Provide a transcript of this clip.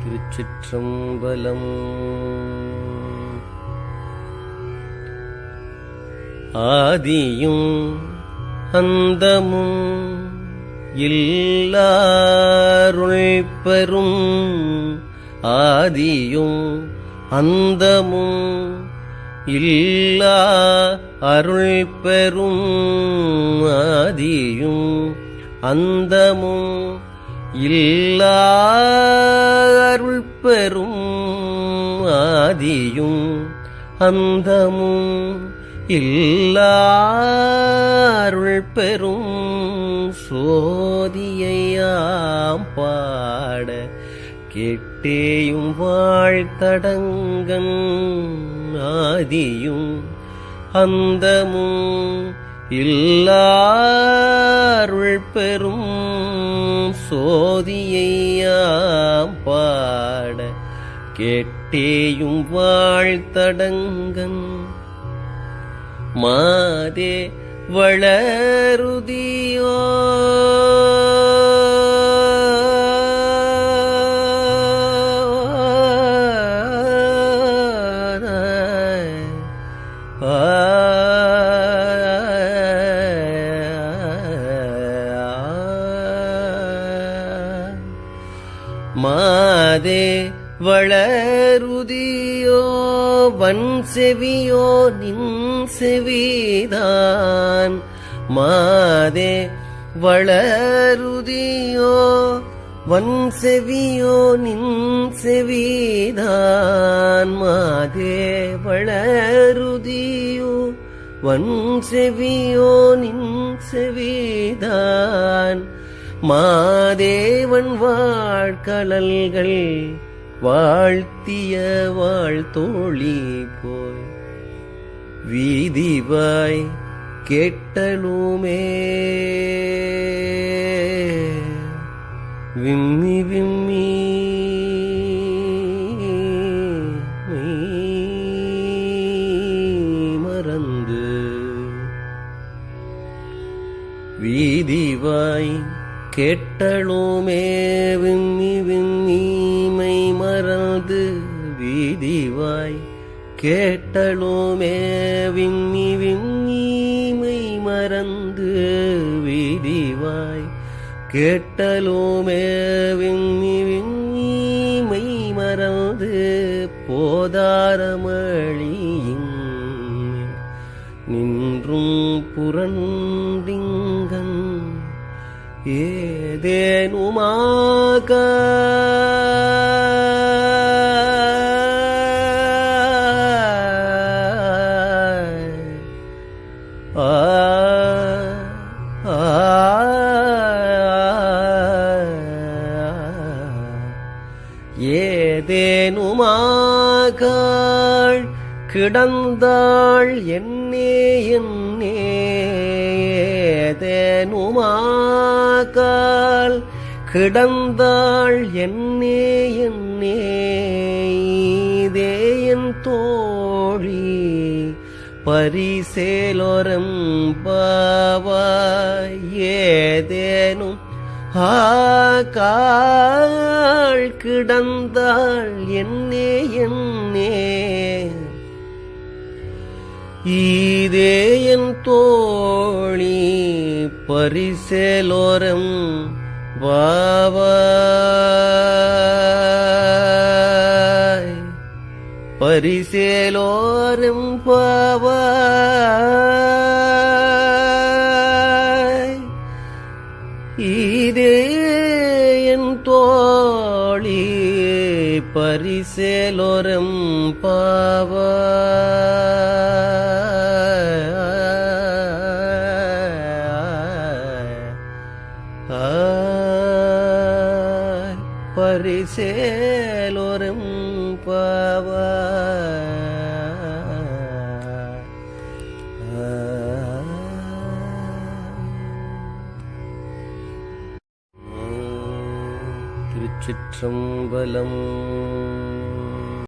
திருச்சிற்றம்பலம். ஆதியும் அந்தமும் இல்லாருள் பெறும் ஆதியும் அந்தமும் இல்லா அருள் பெறும் ஆதியும் அந்தமும் இல்லா அருள் பெறும் ஆதியும் அந்தமும் இல்லா அருள் பெறும் சோதியையாம் பாட கெட்டேயும் வாழ்த்தடங்கன் ஆதியும் அந்தமும் இல்லாருள் பெறும் சோதியையாம் பாட கேட்டேயும் வாழ்த்தடங்கன் மாதே வளருதியோ. ஆ மாதே வளருதியோ வன் செவியோ நின் செவிதான். மாதே வளருதியோ வன் செவியோ நின் செவிதான். மாதே வளருதியோ வன் செவியோ நின் செவிதான். மாதேவன் வாழ்கலல்கள் வாழ்த்திய வாழ்த்தோழி போய் வீதிவாய் கேட்டலுமே. விம்மி விம்மி மறந்து வீதிவாய் கேட்டலுமே விம்மி விம்மீமை மறந்து வீதிவாய் கேட்டலுமே விம்மி விம்மீமை மறந்து வீதிவாய் கேட்டலுமே விம்மி விம்மீமை மறந்து போதாரமழியின் நின்றும் புறன் ஏதேனுமாக ஆ ஏதேனுமாகாள் கிடந்தாள் என்னே என்னே ஏதேனுமா கால் கிடந்தாள் என்னே என்னே. இதே என் தோழி பரிசேலோரம் பாவாய். ஏதேனும் ஆகாள் கிடந்தாள் என்னே என்னே. இதே என் தோழி பரிசேலோரம் பாவாய். பரிசேலோரம் பாவாய். இதே என் தோழி பரிசேலோரம் பாவாய். பரிசேலோரம் பாவாய் திருச்சிற்றம்பலம்